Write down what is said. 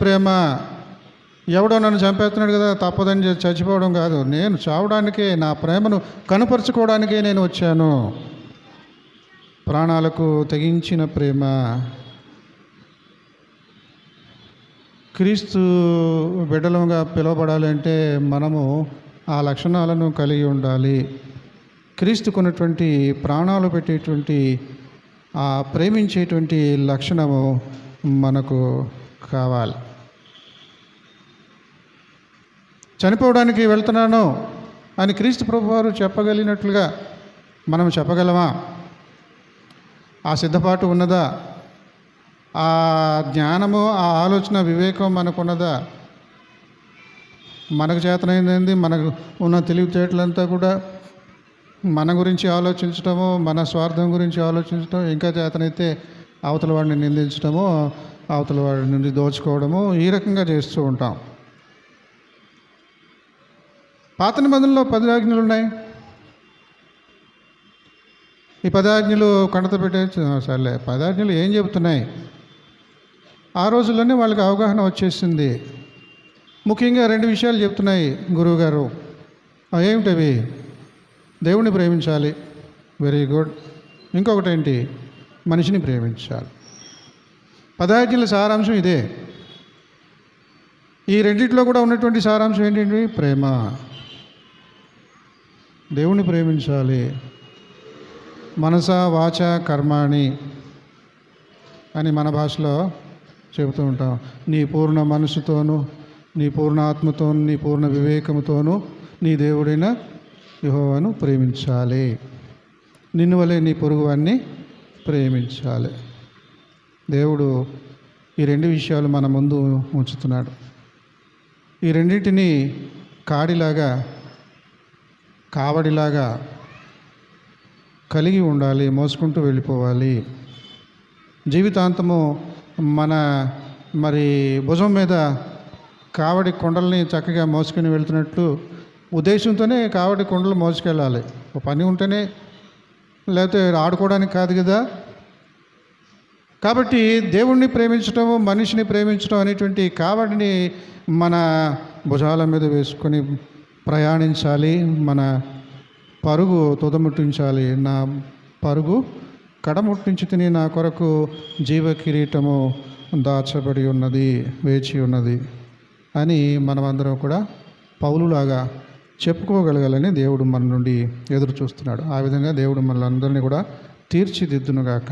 ప్రేమ. ఎవడో నన్ను చంపేస్తున్నాడు కదా తప్పదని చెప్పి చచ్చిపోవడం కాదు. నేను చావడానికే నా ప్రేమను కనపరుచుకోవడానికే నేను వచ్చాను. ప్రాణాలకు తెగించిన ప్రేమ. క్రీస్తు బిడ్డలుగా పిలువబడాలి అంటే మనము ఆ లక్షణాలను కలిగి ఉండాలి. క్రీస్తుకున్నటువంటి ప్రాణాలు పెట్టేటువంటి ఆ ప్రేమించేటువంటి లక్షణము మనకు కావాలి. చనిపోవడానికి వెళ్తున్నాను అని క్రీస్తు ప్రభు వారు చెప్పగలిగినట్లుగా మనం చెప్పగలమా? ఆ సిద్ధపాటు ఉన్నదా? ఆ జ్ఞానము ఆ ఆలోచన వివేకం మనకున్నదా? మనకు చేతనైంది మనకు ఉన్న తెలివితేటలంతా కూడా మన గురించి ఆలోచించటము మన స్వార్థం గురించి ఆలోచించటం ఇంకా చేతనైతే అవతల వాడిని నిందించడము అవతల వాడి నుండి దోచుకోవడము ఈ రకంగా చేస్తూ ఉంటాం. పాత నిబంధనలో పది ఆజ్ఞలు ఉన్నాయి. ఈ పదాజ్ఞలు కణత పెట్టే సర్లే పదాజ్ఞలు ఏం చెబుతున్నాయి? ఆ రోజుల్లోనే వాళ్ళకి అవగాహన వచ్చేసింది. ముఖ్యంగా రెండు విషయాలు చెప్తున్నాయి గురువుగారు. ఏమిటవి? దేవుణ్ణి ప్రేమించాలి. Very good. ఇంకొకటి ఏంటి మనిషిని ప్రేమించాలి. పదాజ్ఞల సారాంశం ఇదే. ఈ రెండిట్లో కూడా ఉన్నటువంటి సారాంశం ఏంటంటే ప్రేమ. దేవుణ్ణి ప్రేమించాలి. మనస వాచ కర్మాణి అని మన భాషలో చెబుతూ ఉంటాం. నీ పూర్ణ మనసుతోనూ నీ పూర్ణ ఆత్మతోనూ నీ పూర్ణ వివేకముతోనూ నీ దేవుడైన యెహోవాను ప్రేమించాలి. నిన్ను వలె నీ పొరుగువాన్ని ప్రేమించాలి. దేవుడు ఈ రెండు విషయాలు మన ముందు ఉంచుతున్నాడు. ఈ రెండింటిని కాడిలాగా కావడిలాగా కలిగి ఉండాలి మోసుకుంటూ వెళ్ళిపోవాలి. జీవితాంతము మన మరి భుజం మీద కావడి కొండల్ని చక్కగా మోసుకుని వెళ్తున్నట్లు ఉద్దేశంతోనే కావడి కొండలు మోసుకెళ్ళాలి. ఒక పని ఉంటేనే లేకపోతే ఆడుకోవడానికి కాదు కదా. కాబట్టి దేవుణ్ణి ప్రేమించడం మనిషిని ప్రేమించడం అనేటువంటి కావడిని మన భుజాల మీద వేసుకొని ప్రయాణించాలి మన పరుగు తుదముట్టించాలి. నా పరుగు కడముట్టించి తిని నా కొరకు జీవ కిరీటము దాచబడి ఉన్నది వేచి ఉన్నది అని మనమందరం కూడా పౌలులాగా చెప్పుకోగలగాలని దేవుడు మన నుండి ఎదురు చూస్తున్నాడు ఆ విధంగా దేవుడు మనల్ని అందరినీ కూడా తీర్చిదిద్దునుగాక.